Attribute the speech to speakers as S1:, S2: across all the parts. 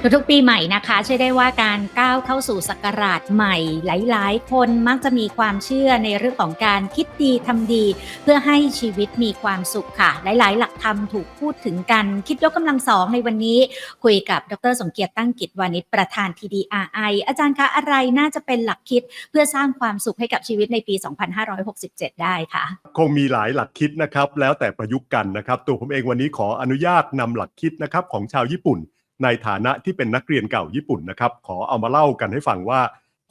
S1: ทุกๆปีใหม่นะคะเชื่อได้ว่าการก้าวเข้าสู่ศักราชใหม่ หลายๆ คนมักจะมีความเชื่อในเรื่องของการคิดดีทำดี เพื่อให้ชีวิตมีความสุขค่ะ หลายๆ หลักธรรมถูกพูดถึงกัน คิดยกกำลังสองในวันนี้ คุยกับดรสมเกียรติตั้งกิจวานิชประธาน TDRI อาจารย์คะอะไรน่าจะเป็นหลักคิดเพื่อสร้างความสุขให้กับชีวิตในปี 2567 ได้ค่ะ
S2: คงมีหลายหลักคิดนะครับแล้วแต่ประยุกต์กันนะครับตัวผมเองวันนี้ขออนุญาตนำหลักคิดนะครับของชาวญี่ปุ่น ในฐานะที่เป็นนักเรียนเก่าญี่ปุ่นนะครับ ขอเอามาเล่ากันให้ฟังว่า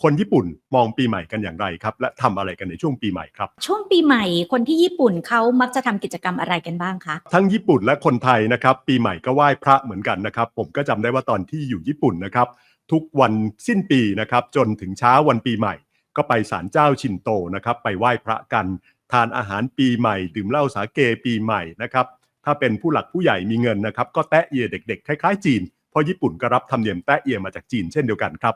S2: คนญี่ปุ่นมองปีใหม่กันอย่างไรครับ และทำอะไรกันในช่วงปีใหม่ครับ
S1: ช่วงปีใหม่คนที่ญี่ปุ่นเขามักจะทำกิจกรรมอะไรกันบ้างคะ
S2: ทั้งญี่ปุ่นและคนไทยนะครับ ปีใหม่ก็ไหว้พระเหมือนกันนะครับ ผมก็จำได้ว่าตอนที่อยู่ญี่ปุ่นนะครับ ทุกวันสิ้นปีนะครับ จนถึงเช้าวันปีใหม่ ก็ไปศาลเจ้าชินโตนะครับ ไปไหว้พระกัน ทานอาหารปีใหม่ ดื่มเหล้าสาเกปีใหม่นะครับถ้าเป็นผู้หลักผู้ใหญ่มีเงินนะครับ ก็แตะเอียเด็ก ๆ คล้ายๆจีน เพราะญี่ปุ่นก็รับธรรมเนียมแตะเอียมาจากจีนเช่นเดียวกันครับ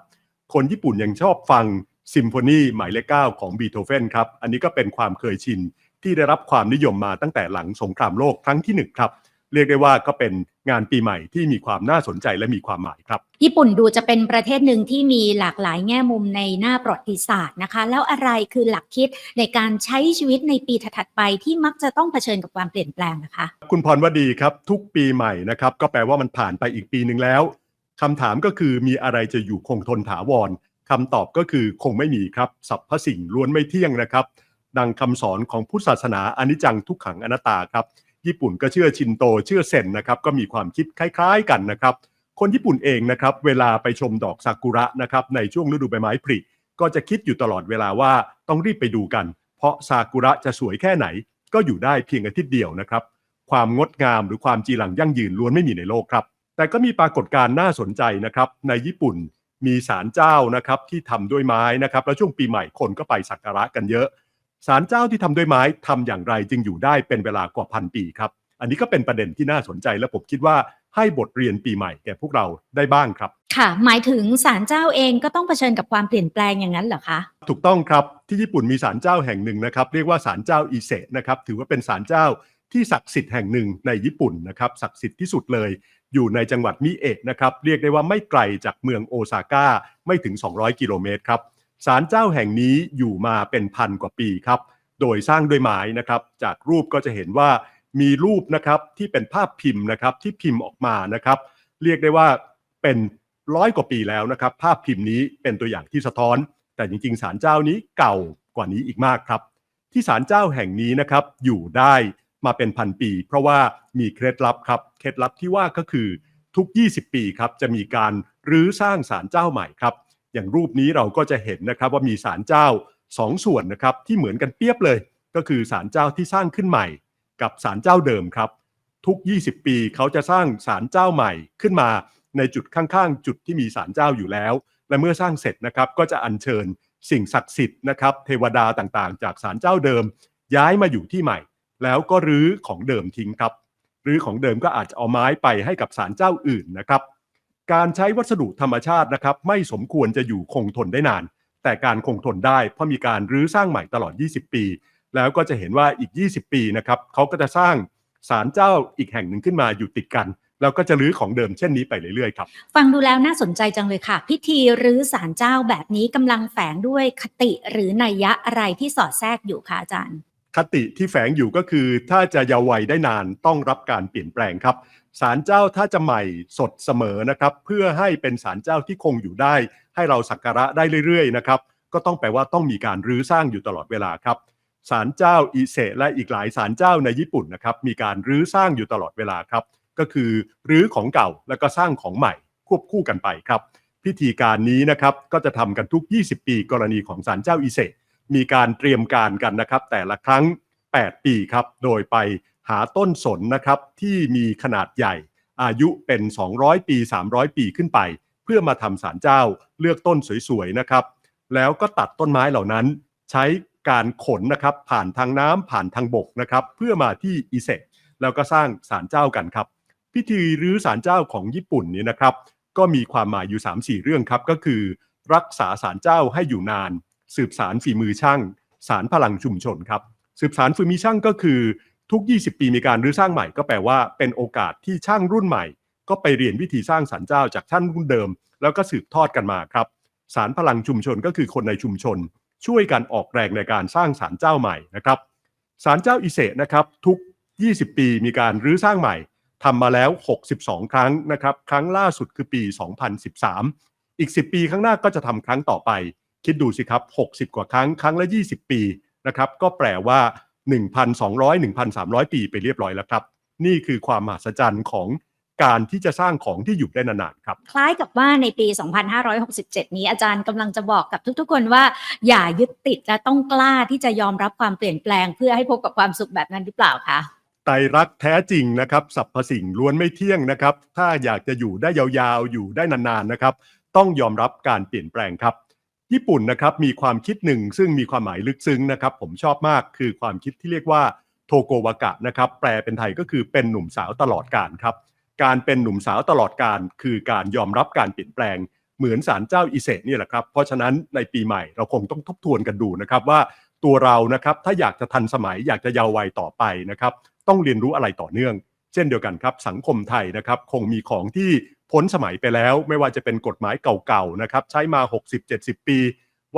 S2: คนญี่ปุ่นยังชอบฟังซิมโฟนีหมายเลขเก้าของบีโธเฟนครับ อันนี้ก็เป็นความเคยชินที่ได้รับความนิยมมาตั้งแต่หลังสงครามโลกครั้งที่หนึ่งครับ เรียกได้ว่าก็เป็นงานปีใหม่ที่มีความน่าสนใจและมีความหมายครับ
S1: ญี่ปุ่นดูจะเป็นประเทศหนึ่งที่มีหลากหลายแง่มุมในหน้าประวัติศาสตร์นะคะ แล้วอะไรคือหลักคิดในการใช้ชีวิตในปีถัดๆไปที่มักจะต้องเผชิญกับความเปลี่ยนแปลงนะคะ
S2: คุณพรวดีครับ ทุกปีใหม่นะครับก็แปลว่ามันผ่านไปอีกปีหนึ่งแล้วคำถามก็คือมีอะไรจะอยู่คงทนถาวรคำตอบก็คือคงไม่มีครับสรรพสิ่งล้วนไม่เที่ยงนะครับ ดังคำสอนของพุทธศาสนาอนิจจังทุกขังอนัตตาครับ ญี่ปุ่นก็เชื่อชินโตเชื่อเซนนะครับก็มีความคิดคล้าย ๆ กันนะครับ คนญี่ปุ่นเองนะครับเวลาไปชมดอกซากุระนะครับในช่วงฤดูใบไม้ผลิก็จะคิดอยู่ตลอดเวลาว่าต้องรีบไปดูกัน เพราะซากุระจะสวยแค่ไหน ก็อยู่ได้เพียงอาทิตย์เดียวนะครับ ความงดงามหรือความจีรังยั่งยืนล้วนไม่มีในโลกครับ แต่ก็มีปรากฏการณ์น่าสนใจนะครับ ในญี่ปุ่นมีศาลเจ้านะครับที่ทำด้วยไม้นะครับ แล้วช่วงปีใหม่คนก็ไปสักการะกันเยอะ ศาลเจ้าที่ทำด้วยไม้ทำอย่างไรจึงอยู่ได้เป็นเวลากว่าพันปีครับ อันนี้ก็เป็นประเด็นที่น่าสนใจและผมคิดว่าให้บทเรียนปีใหม่แก่พวกเราได้บ้างครับ
S1: ค่ะ หมายถึงศาลเจ้าเองก็ต้องเผชิญกับความเปลี่ยนแปลงอย่างนั้นเหรอคะ
S2: ถูกต้องครับที่ญี่ปุ่นมีศาลเจ้าแห่งหนึ่งนะครับ เรียกว่าศาลเจ้าอิเซะนะครับถือว่าเป็นศาลเจ้าที่ศักดิ์สิทธิ์แห่งหนึ่งในญี่ปุ่นนะครับศักดิ์สิทธิ์ที่สุดเลย อยู่ในจังหวัดมิเอะนะครับเรียกได้ว่าไม่ไกลจากเมืองโอซาก้าไม่ถึง 200 กิโลเมตรครับ ศาลเจ้าแห่งนี้อยู่มาเป็นพันกว่าปีครับ โดยสร้างด้วยไม้นะครับ จากรูปก็จะเห็นว่ามีรูปนะครับที่เป็นภาพพิมพ์นะครับที่พิมพ์ออกมานะครับ เรียกได้ว่าเป็นร้อยกว่าปีแล้วนะครับ ภาพพิมพ์นี้เป็นตัวอย่างที่สะท้อน แต่จริงๆศาลเจ้านี้เก่ากว่านี้อีกมากครับ ที่ศาลเจ้าแห่งนี้นะครับอยู่ได้มาเป็นพันปี เพราะว่ามีเคล็ดลับครับเคล็ดลับที่ว่าก็คือทุก 20 ปีครับจะมีการรื้อสร้างศาลเจ้าใหม่ครับ อย่างรูปนี้เราก็จะเห็นนะครับว่ามีศาลเจ้าสองส่วนนะครับที่เหมือนกันเปียบเลย ก็คือศาลเจ้าที่สร้างขึ้นใหม่ กับศาลเจ้าเดิมครับ ทุก 20 ปีเขาจะสร้างศาลเจ้าใหม่ขึ้นมาในจุดข้างๆ จุดที่มีศาลเจ้าอยู่แล้ว และเมื่อสร้างเสร็จนะครับก็จะอัญเชิญสิ่งศักดิ์สิทธิ์นะครับเทวดาต่างๆ จากศาลเจ้าเดิม ย้ายมาอยู่ที่ใหม่ แล้วก็รื้อของเดิมทิ้งครับรื้อของเดิมก็อาจจะเอาไม้ไปให้กับศาลเจ้าอื่นนะครับ การใช้วัสดุธรรมชาตินะครับไม่สมควรจะอยู่คงทนได้นาน แต่การคงทนได้เพราะมีการรื้อสร้างใหม่ตลอด 20 ปี แล้วก็จะเห็นว่าอีก 20 ปีนะครับเขาก็จะสร้างศาลเจ้าอีกแห่งหนึ่งขึ้นมาอยู่ติดกันแล้วก็จะรื้อของเดิมเช่นนี้ไปเรื่อยๆครับ
S1: ฟังดูแล้วน่าสนใจจังเลยค่ะ พิธีรื้อศาลเจ้าแบบนี้กำลังแฝงด้วยคติหรือนัยยะอะไรที่สอดแทรกอยู่คะอาจารย์
S2: คติที่แฝงอยู่ก็คือ ถ้าจะเยาว์วัยได้นานต้องรับการเปลี่ยนแปลงครับศาลเจ้าถ้าจะใหม่สดเสมอนะครับ เพื่อให้เป็นศาลเจ้าที่คงอยู่ได้ ให้เราสักการะได้เรื่อยๆนะครับ ก็ต้องแปลว่าต้องมีการรื้อสร้างอยู่ตลอดเวลาครับศาลเจ้าอิเซะและอีกหลายศาลเจ้าในญี่ปุ่นนะครับมีการรื้อสร้างอยู่ตลอดเวลาครับ ก็คือรื้อของเก่าแล้วก็สร้างของใหม่ควบคู่กันไปครับ พิธีการนี้นะครับก็จะทำกันทุก 20 ปีกรณีของศาลเจ้าอิเซะ มีการเตรียมการกันนะครับ แต่ละครั้ง 8 ปีครับ โดยไปหาต้นสนนะครับที่มีขนาดใหญ่ อายุเป็น 200 ปี 300 ปีขึ้นไป เพื่อมาทำศาลเจ้าเลือกต้นสวยๆนะครับ แล้วก็ตัดต้นไม้เหล่านั้น ใช้การขนนะครับผ่านทางน้ำผ่านทางบกนะครับเพื่อมาที่อิเซะแล้วก็สร้างศาลเจ้ากันครับ พิธีรื้อศาลเจ้าของญี่ปุ่นนี่นะครับ ก็มีความหมายอยู่ 3-4 เรื่องครับ ก็คือ รักษาศาลเจ้าให้อยู่นาน สืบสารฝีมือช่าง สารพลังชุมชนครับ สืบสารฝีมือช่างก็คือทุก 20 ปีมีการรื้อสร้างใหม่ก็แปลว่าเป็นโอกาสที่ช่างรุ่นใหม่ ก็ไปเรียนวิธีสร้างศาลเจ้าจากท่านรุ่นเดิม แล้วก็สืบทอดกันมาครับศาลพลังชุมชนก็คือคนในชุมชน ช่วยกันออกแรงในการสร้างศาลเจ้าใหม่นะครับศาลเจ้าอิเสะนะครับทุก 20 ปีมีการรื้อสร้างใหม่ทำมาแล้ว 62 ครั้งนะครับ ครั้งล่าสุดคือปี 2013 อีก 10 ปีข้างหน้าก็จะทำครั้งต่อไป คิดดูสิครับ 60 กว่าครั้งครั้งละ 20 ปีนะครับก็แปลว่า 1,200 1,300 ปีไปเรียบร้อยแล้วครับ นี่คือความมหัศจรรย์ของการที่จะสร้างของที่อยู่ได้นานๆครับ
S1: คล้ายกับว่าในปี 2567 นี้อาจารย์กำลังจะบอกกับทุกๆ คนว่า อย่ายึดติดและต้องกล้าที่จะยอมรับความเปลี่ยนแปลง เพื่อให้พบกับความสุขแบบนั้นหรือเปล่าคะ
S2: ไตรรักษณ์แท้จริงนะครับสรรพสิ่งล้วนไม่เที่ยงนะครับ ถ้าอยากจะอยู่ได้ยาวๆ อยู่ได้นานๆนะครับ ต้องยอมรับการเปลี่ยนแปลงครับ ญี่ปุ่นนะครับมีความคิดหนึ่งซึ่งมีความหมายลึกซึ้งนะครับ ผมชอบมากคือความคิดที่เรียกว่าโทโกวากะนะครับ แปลเป็นไทยก็คือเป็นหนุ่มสาวตลอดกาลครับ การเป็นหนุ่มสาวตลอดการ คือการยอมรับการเปลี่ยนแปลงเหมือนศาลเจ้าอิเซะนี่แหละครับ เพราะฉะนั้นในปีใหม่เราคงต้องทบทวนกันดูนะครับว่าตัวเรานะครับถ้าอยากจะทันสมัยอยากจะเยาว์วัยต่อไปนะครับ ต้องเรียนรู้อะไรต่อเนื่อง เช่นเดียวกันครับ สังคมไทยนะครับ คงมีของที่ พ้นสมัยไปแล้ว ไม่ว่าจะเป็นกฎหมายเก่าๆนะครับใช้มา 60-70 ปี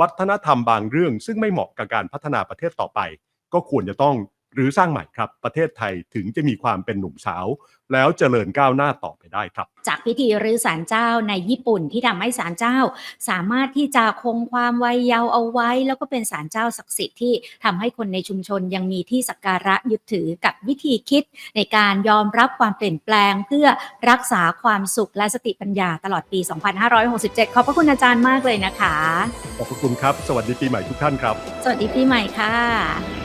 S2: วัฒนธรรมบางเรื่อง ซึ่งไม่เหมาะกับการพัฒนาประเทศต่อไป ก็ควรจะต้อง หรือสร้างใหม่ครับ ประเทศไทยถึงจะมีความเป็นหนุ่มสาว แล้วเจริญก้าวหน้าต่อไปได้ครับ
S1: จากพิธีรื้อศาลเจ้าในญี่ปุ่นที่ทำให้ศาลเจ้า สามารถที่จะคงความวัยเยาว์เอาไว้ แล้วก็เป็นศาลเจ้าศักดิ์สิทธิ์ที่ทำให้คนในชุมชนยังมีที่สักการะยึดถือกับวิธีคิด ในการยอมรับความเปลี่ยนแปลง เพื่อรักษาความสุขและสติปัญญาตลอดปี 2567 ขอบพระคุณอาจารย์มากเลยนะคะ
S2: ขอบพระคุณครับ สวัสดีปีใหม่ทุกท่านครับ
S1: สวัสดีปีใหม่ค่ะ